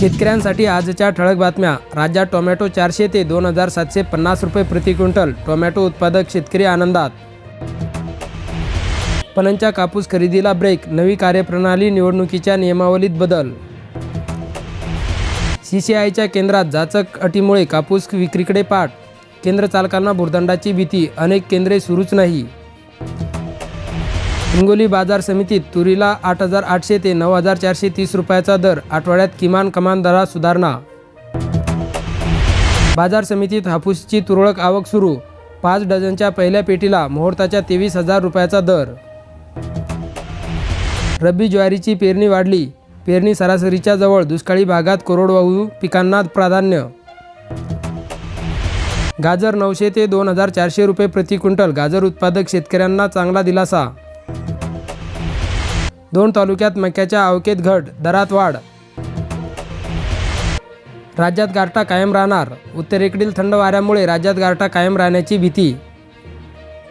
शेतकऱ्यांसाठी आजच्या ठळक बातम्या. राज्यात टोमॅटो चारशे ते दोन हजार सातशे पन्नास रुपये प्रति क्विंटल. टोमॅटो उत्पादक शेतकरी आनंदात. पणनच्या कापूस खरेदीला ब्रेक नवी कार्यप्रणाली निवडणुकीच्या नियमावलीत बदल. सी सी आयच्या केंद्रात जाचक अटीमुळे कापूस विक्रीकडे पाठ. केंद्र चालकांना भुर्दंडाची भीती अनेक केंद्रे सुरूच नाही. हिंगोली बाजार समितीत तुरीला आठ हजार आठशे ते नऊ हजार चारशे तीस रुपयाचा दर आठवड्यात किमान कमान दरात सुधारणा. बाजार समितीत हापूसची तुरळक आवक सुरू पाच डझनच्या पहिल्या पेटीला मुहूर्ताच्या तेवीस हजार रुपयाचा दर. रब्बी ज्वारीची पेरणी वाढली पेरणी सरासरीच्या जवळ दुष्काळी भागात कोरडवाहू पिकांना प्राधान्य. गाजर नऊशे ते दोन हजार चारशे रुपये प्रति क्विंटल गाजर उत्पादक शेतकऱ्यांना चांगला दिलासा. दोन तालुक्यात मक्याच्या आवकेत घट दरात वाढ. राज्यात गारठा कायम राहणार. उत्तरेकडील थंड वाऱ्यामुळे राज्यात गारठा कायम राहण्याची भीती.